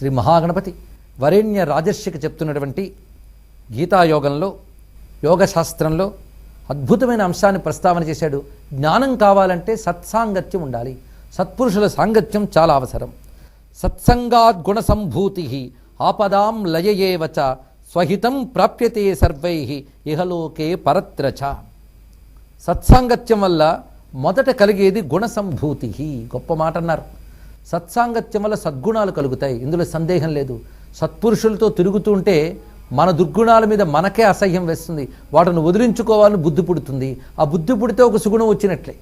శ్రీ మహాగణపతి వరేణ్య రాజర్షికి చెప్తున్నటువంటి గీతాయోగంలో యోగశాస్త్రంలో అద్భుతమైన అంశాన్ని ప్రస్తావన చేశాడు. జ్ఞానం కావాలంటే సత్సాంగత్యం ఉండాలి. సత్పురుషుల సాంగత్యం చాలా అవసరం. సత్సంగాద్ గుణ సంభూతి ఆపదాం లయయేవచ స్వహితం ప్రాప్యతే సర్వై ఇహలోకే పరత్రచ. సత్సాంగత్యం వల్ల మొదట కలిగేది గుణ సంభూతి గొప్ప మాట అన్నారు సత్సాంగత్యం వల్ల సద్గుణాలు కలుగుతాయి. ఇందులో సందేహం లేదు. సత్పురుషులతో తిరుగుతుంటే మన దుర్గుణాల మీద మనకే అసహ్యం వేస్తుంది. వాటిని వదిలించుకోవాలని బుద్ధి పుడుతుంది. ఆ బుద్ధి పుడితే ఒక సుగుణం వచ్చినట్లే.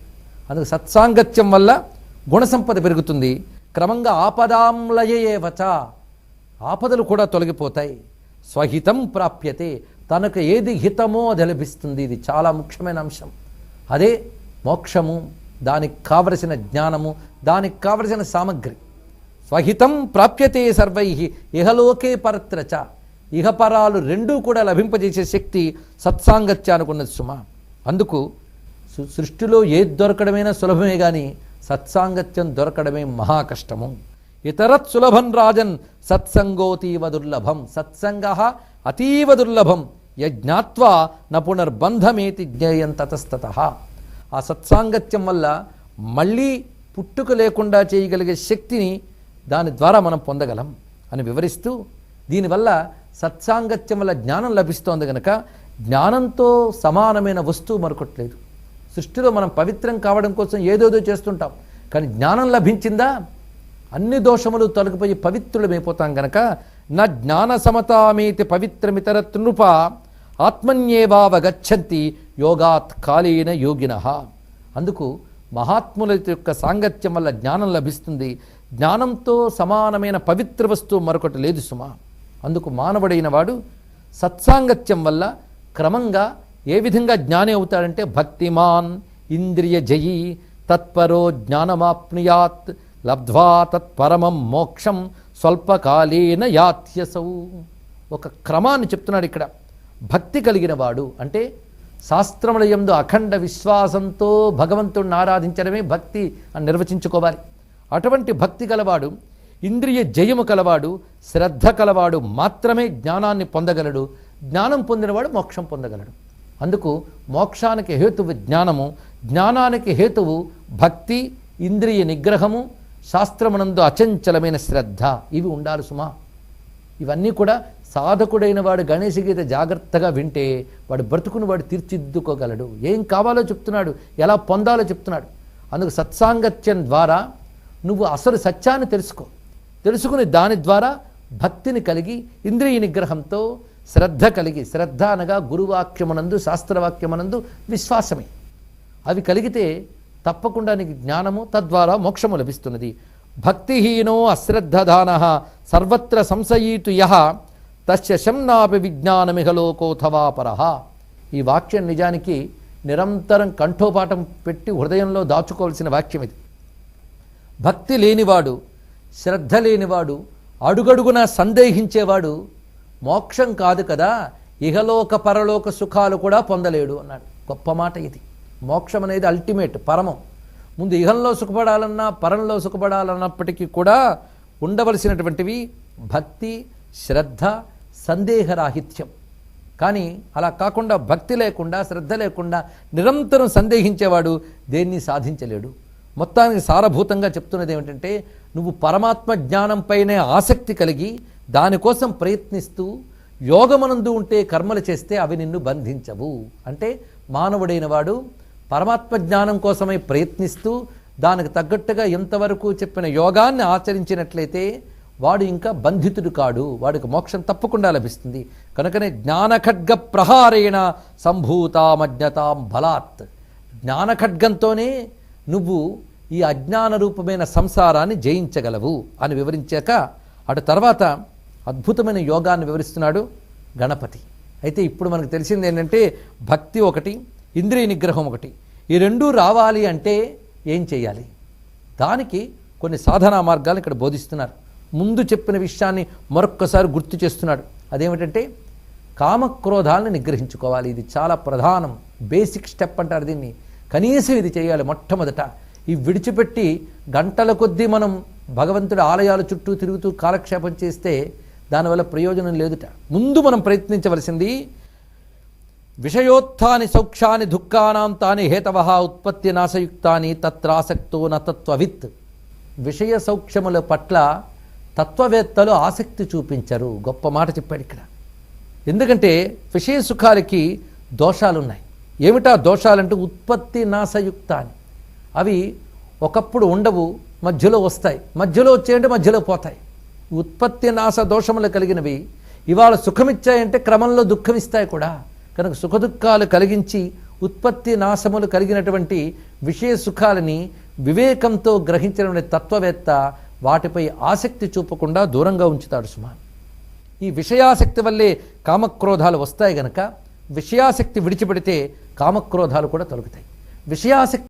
అందుకు సత్సాంగత్యం వల్ల గుణ సంపద పెరుగుతుంది. క్రమంగా ఆపదాంలయే వచ. ఆపదలు కూడా తొలగిపోతాయి. స్వహితం ప్రాప్యతే. తనకు ఏది హితమో అది లభిస్తుంది. ఇది చాలా ముఖ్యమైన అంశం. అదే మోక్షము. దానికి కావలసిన జ్ఞానము దానికి కావలసిన సామగ్రి. స్వహితం ప్రాప్యతే సర్వై ఇహలోకే పరత్రచ. ఇహపరాలు రెండూ కూడా లభింపజేసే శక్తి సత్సాంగత్యానికి సుమ. అందుకు సృష్టిలో ఏది దొరకడమైనా సులభమే కానీ సత్సాంగత్యం దొరకడమే మహా కష్టము ఇతరత్ సులభం రాజన్ సత్సంగోతీవ దుర్లభం సత్సంగ అతీవ దుర్లభం యజ్ఞాత్వా న పునర్బంధమేతి జ్ఞేయం తతస్తత. ఆ సత్సాంగత్యం వల్ల మళ్ళీ పుట్టుక లేకుండా చేయగలిగే శక్తిని దాని ద్వారా మనం పొందగలం అని వివరిస్తూ దీనివల్ల సత్సాంగత్యం వల్ల జ్ఞానం లభిస్తోంది కనుక జ్ఞానంతో సమానమైన వస్తువు మరొకట్లేదు సృష్టిలో మనం పవిత్రం కావడం కోసం ఏదోదో చేస్తుంటాం. కానీ జ్ఞానం లభించిందా? అన్ని దోషములు తొలగిపోయి పవిత్రులమైపోతాం గనక నా జ్ఞాన సమతామేతి పవిత్రమితర నృప ఆత్మన్యేవావగచ్చంతి యోగాత్ కాలీన యోగిన. అందుకు మహాత్ముల యొక్క సాంగత్యం వల్ల జ్ఞానం లభిస్తుంది. జ్ఞానంతో సమానమైన పవిత్ర వస్తువు మరొకటి లేదు సుమా. అందుకు మానవుడైన వాడు సత్సాంగత్యం వల్ల క్రమంగా ఏ విధంగా జ్ఞాని అవుతాడంటే భక్తిమాన్ ఇంద్రియ జయి తత్పరో జ్ఞానమాప్నుయాత్ లబ్ధ్వా తత్పరమం మోక్షం స్వల్పకాలేన యాత్యసౌ. ఒక క్రమాన్ని చెప్తున్నాడు ఇక్కడ. భక్తి కలిగిన వాడు అంటే శాస్త్రముల యందు అఖండ విశ్వాసంతో భగవంతుణ్ణి ఆరాధించడమే భక్తి అని నిర్వచించుకోవాలి. అటువంటి భక్తి కలవాడు ఇంద్రియ జయము కలవాడు శ్రద్ధ కలవాడు మాత్రమే జ్ఞానాన్ని పొందగలడు. జ్ఞానం పొందినవాడు మోక్షం పొందగలడు. అందుకు మోక్షానికి హేతువు జ్ఞానము జ్ఞానానికి హేతువు భక్తి ఇంద్రియ నిగ్రహము శాస్త్రమునందు అచంచలమైన శ్రద్ధ. ఇవి ఉండాలి సుమా. ఇవన్నీ కూడా సాధకుడైన వాడు గణేష్ గీత జాగ్రత్తగా వింటే వాడు బ్రతుకుని వాడు తీర్చిదిద్దుకోగలడు. ఏం కావాలో చెప్తున్నాడు ఎలా పొందాలో చెప్తున్నాడు. అందుకు సత్సాంగత్యం ద్వారా నువ్వు అసలు సత్యాన్ని తెలుసుకో. తెలుసుకుని దాని ద్వారా భక్తిని కలిగి ఇంద్రియ నిగ్రహంతో శ్రద్ధ కలిగి శ్రద్ధ అనగా గురువాక్యమునందు శాస్త్రవాక్యమునందు విశ్వాసమే. అవి కలిగితే తప్పకుండా నీకు జ్ఞానము తద్వారా మోక్షము లభిస్తున్నది. భక్తిహీనో అశ్రద్ధదాన సర్వత్ర సంశయీతు యహ తస్య శంనాపి విజ్ఞానమిహ లోకోథవాపర ఈ వాక్యం నిజానికి నిరంతరం కంఠోపాఠం పెట్టి హృదయంలో దాచుకోవాల్సిన వాక్యం ఇది. భక్తి లేనివాడు శ్రద్ధ లేనివాడు అడుగడుగున సందేహించేవాడు మోక్షం కాదు కదా ఇహలోక పరలోక సుఖాలు కూడా పొందలేడు అన్నాడు. గొప్ప మాట ఇది. మోక్షం అనేది అల్టిమేట్ పరమం. ముందు ఇహంలో సుఖపడాలన్నా పరంలో సుఖపడాలన్నప్పటికీ కూడా ఉండవలసినటువంటివి భక్తి శ్రద్ధ సందేహరాహిత్యం. కానీ అలా కాకుండా భక్తి లేకుండా శ్రద్ధ లేకుండా నిరంతరం సందేహించేవాడు దేన్ని సాధించలేడు. మొత్తానికి సారభూతంగా చెప్తున్నది ఏమిటంటే నువ్వు పరమాత్మ జ్ఞానంపైనే ఆసక్తి కలిగి దానికోసం ప్రయత్నిస్తూ యోగమనందు ఉంటే కర్మలు చేస్తే అవి నిన్ను బంధించవు. అంటే మానవుడైన వాడు పరమాత్మ జ్ఞానం కోసమై ప్రయత్నిస్తూ దానికి తగ్గట్టుగా ఎంతవరకు చెప్పిన యోగాన్ని ఆచరించినట్లయితే వాడు ఇంకా బంధితుడు కాడు వాడికి మోక్షం తప్పకుండా లభిస్తుంది. కనుకనే జ్ఞానఖడ్గ ప్రహారేణ సంభూతామజ్ఞతాం బలాత్. జ్ఞానఖడ్గంతోనే నువ్వు ఈ అజ్ఞాన రూపమైన సంసారాన్ని జయించగలవు అని వివరించాక అటు తర్వాత అద్భుతమైన యోగాన్ని వివరిస్తున్నాడు గణపతి. అయితే ఇప్పుడు మనకు తెలిసింది ఏంటంటే భక్తి ఒకటి ఇంద్రియ నిగ్రహం ఒకటి. ఈ రెండూ రావాలి అంటే ఏం చేయాలి? దానికి కొన్ని సాధనా మార్గాలు ఇక్కడ బోధిస్తున్నారు. ముందు చెప్పిన విషయాన్ని మరొక్కసారి గుర్తు చేస్తున్నాడు. అదేమిటంటే కామక్రోధాలను నిగ్రహించుకోవాలి. ఇది చాలా ప్రధానం. బేసిక్ స్టెప్ అంటారు దీన్ని. కనీసం ఇది చేయాలి మొట్టమొదట. ఈ విడిచిపెట్టి గంటల కొద్దీ మనం భగవంతుడి ఆలయాల చుట్టూ తిరుగుతూ కాలక్షేపం చేస్తే దానివల్ల ప్రయోజనం లేదుట. ముందు మనం ప్రయత్నించవలసింది విషయోత్థాని సౌక్షాని దుఃఖానాం తాని హేతవ ఉత్పత్తి నాశయుక్తాని తత్రాసక్తో నతత్వవిత్ విషయ సౌక్షముల పట్ల తత్వవేత్తలు ఆసక్తి చూపించరు. గొప్ప మాట చెప్పాడు ఇక్కడ. ఎందుకంటే విషయ సుఖాలకి దోషాలున్నాయి. ఏమిటా దోషాలంటే ఉత్పత్తి నాశయుక్తాని. అవి ఒకప్పుడు ఉండవు మధ్యలో వస్తాయి. మధ్యలో వచ్చాయంటే మధ్యలో పోతాయి. ఉత్పత్తి నాశ దోషములు కలిగినవి ఇవాళ సుఖమిచ్చాయంటే క్రమంలో దుఃఖమిస్తాయి కూడా. కనుక సుఖదుఖాలు కలిగించి ఉత్పత్తి నాశములు కలిగినటువంటి విషయ సుఖాలని వివేకంతో గ్రహించిన తత్వవేత్త వాటిపై ఆసక్తి చూపకుండా దూరంగా ఉంచుతాడు సుమా ఈ విషయాసక్తి వల్లే కామక్రోధాలు వస్తాయి గనక విషయాసక్తి విడిచిపెడితే కామక్రోధాలు కూడా తొలగుతాయి. విషయాసక్తి